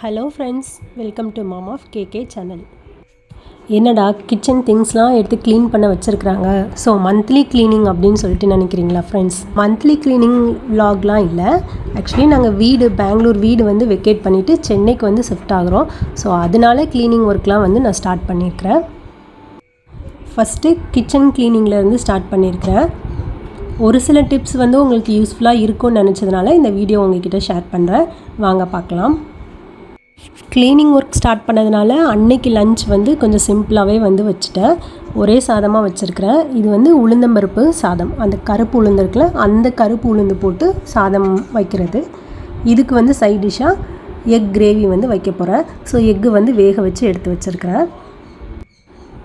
Hello friends welcome to mom of KK channel என்னடா kitchen திங்ஸ்லாம் எடுத்து க்ளீன் பண்ண வச்சுருக்குறாங்க. ஸோ மந்த்லி க்ளீனிங் அப்படின்னு சொல்லிட்டு நினைக்கிறீங்களா ஃப்ரெண்ட்ஸ் மந்த்லி க்ளீனிங் விலாக்லாம் இல்லை. ஆக்சுவலி நாங்கள் வீடு பெங்களூர் வீடு வந்து வெக்கேட் பண்ணிவிட்டு சென்னைக்கு வந்து ஷிஃப்ட் ஆகுறோம். ஸோ அதனால க்ளீனிங் ஒர்க்லாம் வந்து நான் ஸ்டார்ட் பண்ணியிருக்கிறேன் ஃபஸ்ட்டு கிச்சன் க்ளீனிங்லேருந்து ஸ்டார்ட் பண்ணியிருக்கிறேன் ஒரு சில டிப்ஸ் வந்து உங்களுக்கு யூஸ்ஃபுல்லாக இருக்கும்னு நினச்சதுனால இந்த வீடியோ உங்ககிட்ட ஷேர் பண்ணுறேன் வாங்க பார்க்கலாம். க்ளீனிங் ஒர்க் ஸ்டார்ட் பண்ணதுனால அன்னைக்கு லஞ்ச் வந்து கொஞ்சம் சிம்பிளாகவே வந்து வச்சுட்டேன். ஒரே சாதமாக வச்சுருக்கிறேன். இது வந்து உளுந்தம்பருப்பு சாதம். அந்த கருப்பு உளுந்து இருக்குல்ல அந்த கருப்பு உளுந்து போட்டு சாதம் வைக்கிறது. இதுக்கு வந்து சைட் டிஷ்ஷாக எக் கிரேவி வந்து வைக்க போகிறேன் ஸோ எக்கு வந்து வேக வச்சு எடுத்து வச்சுருக்கிறேன்.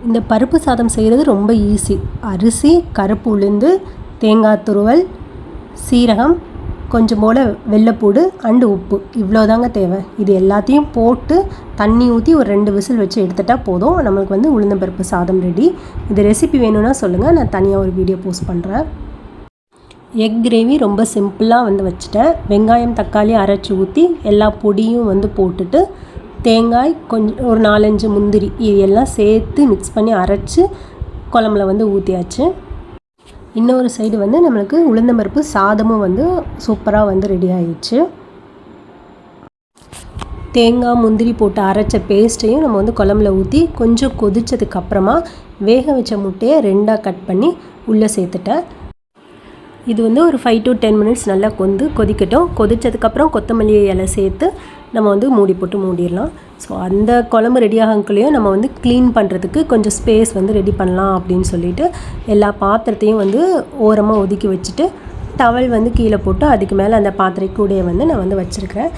இந்த பருப்பு சாதம் செய்கிறது ரொம்ப ஈஸி அரிசி கருப்பு உளுந்து தேங்காய் துருவல் சீரகம் கொஞ்சம் போல் வெள்ளைப்பூடு அண்டு உப்பு. இவ்வளோதாங்க தேவை. இது எல்லாத்தையும் போட்டு தண்ணி ஊற்றி ஒரு ரெண்டு விசில் வச்சு எடுத்துட்டால் போதும். நம்மளுக்கு வந்து உளுந்தம்பருப்பு சாதம் ரெடி இது ரெசிபி வேணும்னா சொல்லுங்கள் நான் தனியாக ஒரு வீடியோ போஸ்ட் பண்ணுறேன் எக் கிரேவி ரொம்ப சிம்பிளாக வந்து வச்சுட்டேன். வெங்காயம் தக்காளி அரைச்சி ஊற்றி எல்லா பொடியும் வந்து போட்டுட்டு தேங்காய் கொஞ்சம் ஒரு நாலஞ்சு முந்திரி இது எல்லாம் சேர்த்து மிக்ஸ் பண்ணி அரைச்சி குழம்புல வந்து ஊற்றியாச்சு இன்னொரு சைடு வந்து நம்மளுக்கு உளுந்தம்பருப்பு சாதமும் வந்து சூப்பராக வந்து ரெடி ஆயிடுச்சு. தேங்காய் முந்திரி போட்டு அரைச்ச பேஸ்ட்டையும் நம்ம வந்து குழம்புல ஊற்றி கொஞ்சம் கொதித்ததுக்கப்புறமா வேக வச்ச முட்டையை ரெண்டாக கட் பண்ணி உள்ளே சேர்த்துட்டேன். இது வந்து ஒரு ஃபைவ் டு டென் மினிட்ஸ் நல்லா கொந்து கொதிக்கட்டும். கொதிச்சதுக்கப்புறம் கொத்தமல்லி இலை சேர்த்து நம்ம வந்து மூடி போட்டு மூடிடலாம். ஸோ அந்த குழம்பு ரெடி ஆகக்குள்ளேயும் நம்ம வந்து க்ளீன் பண்ணுறதுக்கு கொஞ்சம் ஸ்பேஸ் வந்து ரெடி பண்ணலாம் அப்படின்னு சொல்லிட்டு எல்லா பாத்திரத்தையும் வந்து ஓரமாக ஒதுக்கி வச்சுட்டு டவல் வந்து கீழே போட்டு அதுக்கு மேலே அந்த பாத்திரை கூடையை வந்து நான் வந்து வச்சுருக்கிறேன்.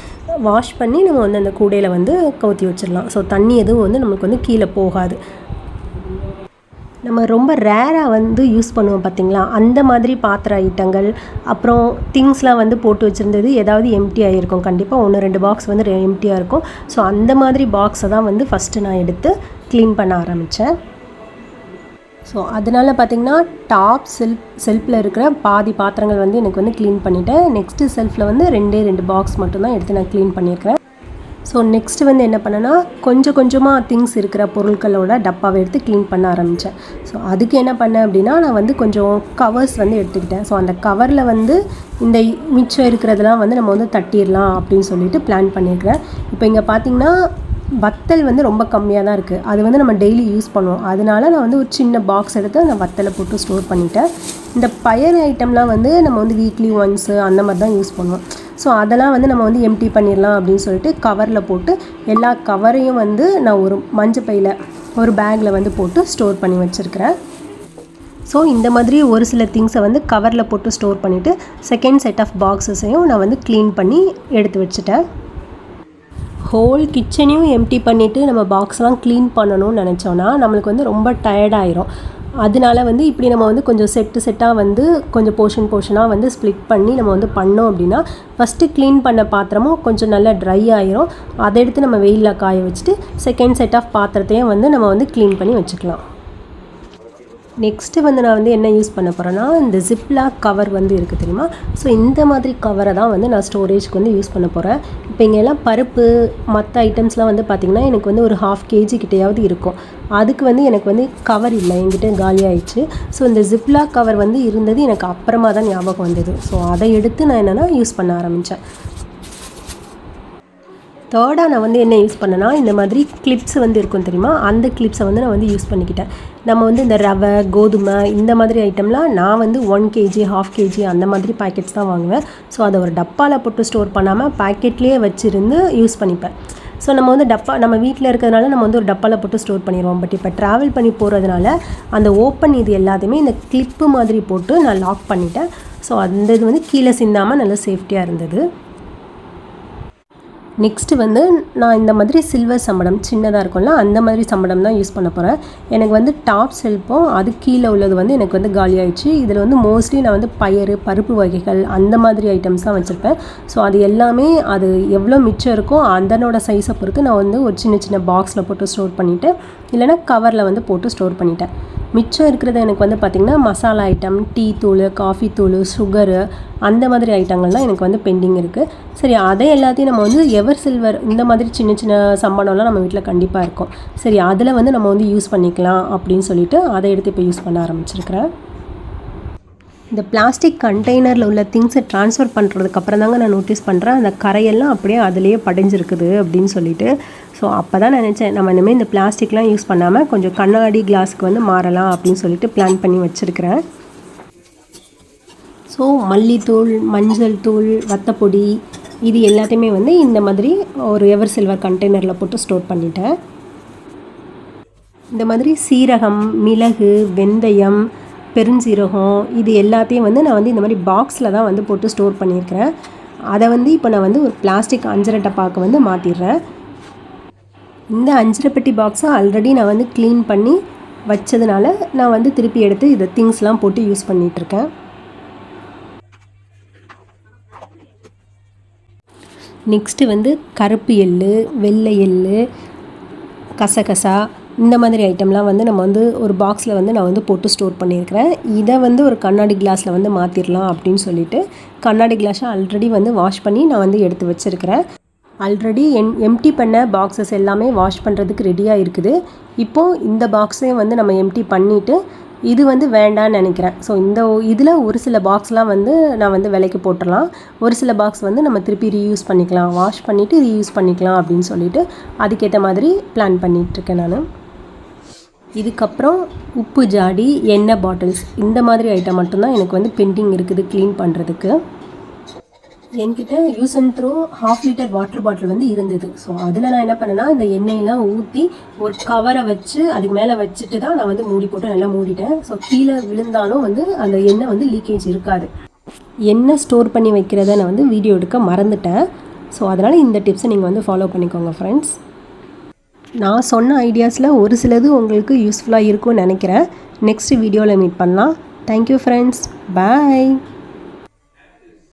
வாஷ் பண்ணி நம்ம வந்து அந்த கூடையில் வந்து கவுத்தி வச்சிடலாம். ஸோ தண்ணி எதுவும் வந்து நமக்கு வந்து கீழே போகாது. நம்ம ரொம்ப ரேராக வந்து யூஸ் பண்ணுவோம் பார்த்தீங்களா அந்த மாதிரி பாத்திர ஐட்டங்கள் அப்புறம் திங்ஸ்லாம் வந்து போட்டு வச்சுருந்தது ஏதாவது எம்டியாக ஆகிருக்கும் கண்டிப்பாக ஒன்று ரெண்டு பாக்ஸ் வந்து எம்டியாக இருக்கும். ஸோ அந்த மாதிரி பாக்ஸை தான் வந்து ஃபஸ்ட்டு நான் எடுத்து க்ளீன் பண்ண ஆரம்பித்தேன் ஸோ அதனால் பார்த்திங்கன்னா டாப் செல்ஃப் செல்ஃபில் இருக்கிற பாதி பாத்திரங்கள் வந்து எனக்கு வந்து க்ளீன் பண்ணிவிட்டேன் நெக்ஸ்ட்டு செல்ஃபில் வந்து ரெண்டே ரெண்டு பாக்ஸ் மட்டும்தான் எடுத்து நான் க்ளீன் பண்ணியிருக்கிறேன். ஸோ நெக்ஸ்ட்டு வந்து என்ன பண்ணேன்னா கொஞ்சம் கொஞ்சமாக திங்ஸ் இருக்கிற பொருட்களோட டப்பாவை எடுத்து க்ளீன் பண்ண ஆரம்பித்தேன் ஸோ அதுக்கு என்ன பண்ணேன் அப்படின்னா நான் வந்து கொஞ்சம் கவர்ஸ் வந்து எடுத்துக்கிட்டேன். ஸோ அந்த கவரில் வந்து இந்த மிச்சம் இருக்கிறதெல்லாம் வந்து நம்ம வந்து தட்டிடலாம் அப்படின்னு சொல்லிட்டு பிளான் பண்ணியிருக்கிறேன். இப்போ இங்கே பார்த்தீங்கன்னா வத்தல் வந்து ரொம்ப கம்மியாக தான் இருக்குது அது வந்து நம்ம டெய்லி யூஸ் பண்ணுவோம். அதனால நான் வந்து ஒரு சின்ன பாக்ஸ் எடுத்து அந்த வத்தலை போட்டு ஸ்டோர் பண்ணிட்டேன். இந்த பயறு ஐட்டம்லாம் வந்து நம்ம வந்து வீக்லி ஒன்ஸு அந்த மாதிரி தான் யூஸ் பண்ணுவோம். ஸோ அதெல்லாம் வந்து நம்ம வந்து எம்டி பண்ணிடலாம் அப்படின்னு சொல்லிட்டு கவரில் போட்டு எல்லா கவரையும் வந்து நான் ஒரு மஞ்சள் பையில் ஒரு பேக்கில் வந்து போட்டு ஸ்டோர் பண்ணி வச்சுருக்கிறேன். ஸோ இந்த மாதிரி ஒரு சில திங்ஸை வந்து கவரில் போட்டு ஸ்டோர் பண்ணிவிட்டு செகண்ட் செட் ஆஃப் பாக்ஸஸையும் நான் வந்து க்ளீன் பண்ணி எடுத்து வச்சுட்டேன். ஹோல் கிச்சனையும் எம்டி பண்ணிவிட்டு நம்ம பாக்ஸ்லாம் க்ளீன் பண்ணணும்னு நினச்சோன்னா நம்மளுக்கு வந்து ரொம்ப டயர்டாயிரும் அதனால வந்து இப்படி நம்ம வந்து கொஞ்சம் செட்டு செட்டாக வந்து கொஞ்சம் போர்ஷன் போர்ஷனாக வந்து ஸ்ப்ளிட் பண்ணி நம்ம வந்து பண்ணோம் அப்படின்னா ஃபஸ்ட்டு க்ளீன் பண்ண பாத்திரமும் கொஞ்சம் நல்லா ட்ரை ஆயிரும். அதை எடுத்து நம்ம வெயிலில் காய வச்சுட்டு செகண்ட் செட் ஆஃப் பாத்திரத்தையும் வந்து நம்ம வந்து க்ளீன் பண்ணி வச்சுக்கலாம். நெக்ஸ்ட்டு வந்து நான் வந்து என்ன யூஸ் பண்ண போகிறேன்னா இந்த ஜிப்லாக் கவர் வந்து இருக்குது தெரியுமா? ஸோ இந்த மாதிரி கவரை தான் வந்து நான் ஸ்டோரேஜ்க்கு வந்து யூஸ் பண்ண போகிறேன் இப்போ இங்கே எல்லாம் பருப்பு மற்ற ஐட்டம்ஸ்லாம் வந்து பார்த்திங்கன்னா எனக்கு வந்து ஒரு ஹாஃப் கேஜி கிட்டேயாவது இருக்கும். அதுக்கு வந்து எனக்கு வந்து கவர் இல்லை. என்கிட்ட காலியாகிடுச்சு ஸோ இந்த ஜிப்லாக் கவர் வந்து இருந்தது எனக்கு அப்புறமா தான் ஞாபகம் வந்தது. ஸோ அதை எடுத்து நான் என்னென்னா யூஸ் பண்ண ஆரம்பித்தேன் தேர்டாக நான் வந்து என்ன யூஸ் பண்ணேன்னா இந்த மாதிரி கிளிப்ஸ் வந்து இருக்கும் தெரியுமா? அந்த கிளிப்ஸை வந்து நான் வந்து யூஸ் பண்ணிக்கிட்டேன். நம்ம வந்து இந்த ரவை கோதுமை இந்த மாதிரி ஐட்டம்லாம் நான் வந்து ஒன் கேஜி ஹாஃப் கேஜி அந்த மாதிரி பேக்கெட்ஸ் தான் வாங்குவேன். ஸோ அதை ஒரு டப்பாவில் போட்டு ஸ்டோர் பண்ணாமல் பேக்கெட்லேயே வச்சுருந்து யூஸ் பண்ணிப்பேன். ஸோ நம்ம வந்து டப்பா நம்ம வீட்டில் இருக்கிறதுனால நம்ம வந்து ஒரு டப்பாவில் போட்டு ஸ்டோர் பண்ணிடுவோம் பட் இப்போ ட்ராவல் பண்ணி போகிறதுனால அந்த ஓப்பன் இது எல்லாத்தையுமே இந்த கிளிப்பு மாதிரி போட்டு நான் லாக் பண்ணிட்டேன். ஸோ அந்த இது வந்து கீழே சிந்தாமல் நல்லா சேஃப்டியாக இருந்தது. நெக்ஸ்ட்டு வந்து நான் இந்த மாதிரி சில்வர் சம்படம் சின்னதாக இருக்கும்ல அந்த மாதிரி சம்படம் தான் யூஸ் பண்ண போகிறேன் எனக்கு வந்து டாப் செல்ஃபும் அது கீழே உள்ளது வந்து எனக்கு வந்து காலி ஆயிடுச்சு. இதில் வந்து மோஸ்ட்லி நான் வந்து பயறு பருப்பு வகைகள் அந்த மாதிரி ஐட்டம்ஸ் தான் வச்சுருப்பேன். ஸோ அது எல்லாமே அது எவ்வளோ மிச்சம் இருக்கோ அதனோட சைஸை பொறுத்து நான் வந்து ஒரு சின்ன சின்ன பாக்ஸில் போட்டு ஸ்டோர் பண்ணிவிட்டு இல்லைனா கவரில் வந்து போட்டு ஸ்டோர் பண்ணிட்டேன். மிச்சம் இருக்கிறது எனக்கு வந்து பார்த்திங்கன்னா மசாலா ஐட்டம் டீ தூள் காஃபி தூள் சுகரு அந்த மாதிரி ஐட்டங்கள்லாம் எனக்கு வந்து பெண்டிங் இருக்குது சரி அதை எல்லாத்தையும் நம்ம வந்து எவர் சில்வர் இந்த மாதிரி சின்ன சின்ன சம்பளம்லாம் நம்ம வீட்டில் கண்டிப்பாக இருக்கும். சரி அதில் வந்து நம்ம வந்து யூஸ் பண்ணிக்கலாம் அப்படின்னு சொல்லிட்டு அதை எடுத்து இப்போ யூஸ் பண்ண ஆரம்பிச்சிருக்கிறேன். இந்த பிளாஸ்டிக் கண்டெய்னரில் உள்ள திங்ஸை ட்ரான்ஸ்ஃபர் பண்ணுறதுக்கு அப்புறம் தாங்க நான் நோட்டீஸ் பண்ணுறேன் அந்த கரையெல்லாம் அப்படியே அதிலேயே படைஞ்சிருக்குது அப்படின்னு சொல்லிட்டு. ஸோ அப்போ தான் நினச்சேன் நம்ம இனிமேல் இந்த பிளாஸ்டிக்லாம் யூஸ் பண்ணாமல் கொஞ்சம் கண்ணாடி கிளாஸ்க்கு வந்து மாறலாம் அப்படின்னு சொல்லிட்டு பிளான் பண்ணி வச்சுருக்கிறேன். ஸோ மல்லித்தூள் மஞ்சள் தூள் வத்தப்பொடி இது எல்லாத்தையுமே வந்து இந்த மாதிரி ஒரு எவர் சில்வர் கண்டெய்னரில் போட்டு ஸ்டோர் பண்ணிட்டேன். இந்த மாதிரி சீரகம் மிளகு வெந்தயம் பெருஞ்சீரகம் இது எல்லாத்தையும் வந்து நான் வந்து இந்த மாதிரி பாக்ஸில் தான் வந்து போட்டு ஸ்டோர் பண்ணியிருக்கிறேன். அதை வந்து இப்போ நான் வந்து ஒரு பிளாஸ்டிக் அஞ்சரை பார்க்க வந்து மாற்றிடுறேன் இந்த அஞ்சரை பெட்டி பாக்ஸை ஆல்ரெடி நான் வந்து க்ளீன் பண்ணி வச்சதுனால நான் வந்து திருப்பி எடுத்து இதை திங்ஸ்லாம் போட்டு யூஸ் பண்ணிகிட்ருக்கேன் நெக்ஸ்ட்டு வந்து கருப்பு எள்ளு வெள்ளை எள்ளு கசகசா இந்த மாதிரி ஐட்டம்லாம் வந்து நம்ம வந்து ஒரு பாக்ஸில் வந்து நான் வந்து போட்டு ஸ்டோர் பண்ணியிருக்கிறேன். இதை வந்து ஒரு கண்ணாடி கிளாஸில் வந்து மாற்றிடலாம் அப்படின்னு சொல்லிட்டு கண்ணாடி கிளாஸை ஆல்ரெடி வந்து வாஷ் பண்ணி நான் வந்து எடுத்து வச்சுருக்கிறேன். ஆல்ரெடி என் எம்டி பண்ண பாக்ஸஸ் எல்லாமே வாஷ் பண்ணுறதுக்கு ரெடியாக இருக்குது. இப்போது இந்த பாக்ஸையும் வந்து நம்ம எம்டி பண்ணிவிட்டு இது வந்து வேண்டான்னு நினைக்கிறேன். ஸோ இந்த இதில் ஒரு சில பாக்ஸ்லாம் வந்து நான் வந்து விலைக்கு போட்டுடலாம். ஒரு சில பாக்ஸ் வந்து நம்ம திருப்பி ரீயூஸ் பண்ணிக்கலாம். வாஷ் பண்ணிவிட்டு ரீயூஸ் பண்ணிக்கலாம் அப்படின்னு சொல்லிட்டு அதுக்கேற்ற மாதிரி பிளான் பண்ணிகிட்ருக்கேன் நான். இதுக்கப்புறம் உப்பு ஜாடி எண்ணெய் பாட்டில்ஸ் இந்த மாதிரி ஐட்டம் மட்டும்தான் எனக்கு வந்து பெண்டிங் இருக்குது க்ளீன் பண்ணுறதுக்கு என்கிட்ட use and throw half litre water bottle வந்து இருந்தது. ஸோ அதில் நான் என்ன பண்ணேன்னா இந்த எண்ணெயெல்லாம் ஊற்றி ஒரு கவரை வச்சு அதுக்கு மேலே வச்சுட்டு தான் நான் வந்து மூடி போட்டு நல்லா மூடிட்டேன். ஸோ கீழே விழுந்தாலும் வந்து அந்த எண்ணெய் வந்து லீக்கேஜ் இருக்காது. எண்ணெய் ஸ்டோர் பண்ணி வைக்கிறத நான் வந்து வீடியோ எடுக்க மறந்துட்டேன். ஸோ அதனால் இந்த டிப்ஸை நீங்கள் வந்து ஃபாலோ பண்ணிக்கோங்க ஃப்ரெண்ட்ஸ் நான் சொன்ன ஐடியாஸில் ஒரு சிலது உங்களுக்கு யூஸ்ஃபுல்லாக இருக்கும்னு நினைக்கிறேன். நெக்ஸ்ட் வீடியோவில் மீட் பண்ணலாம். Thank you friends bye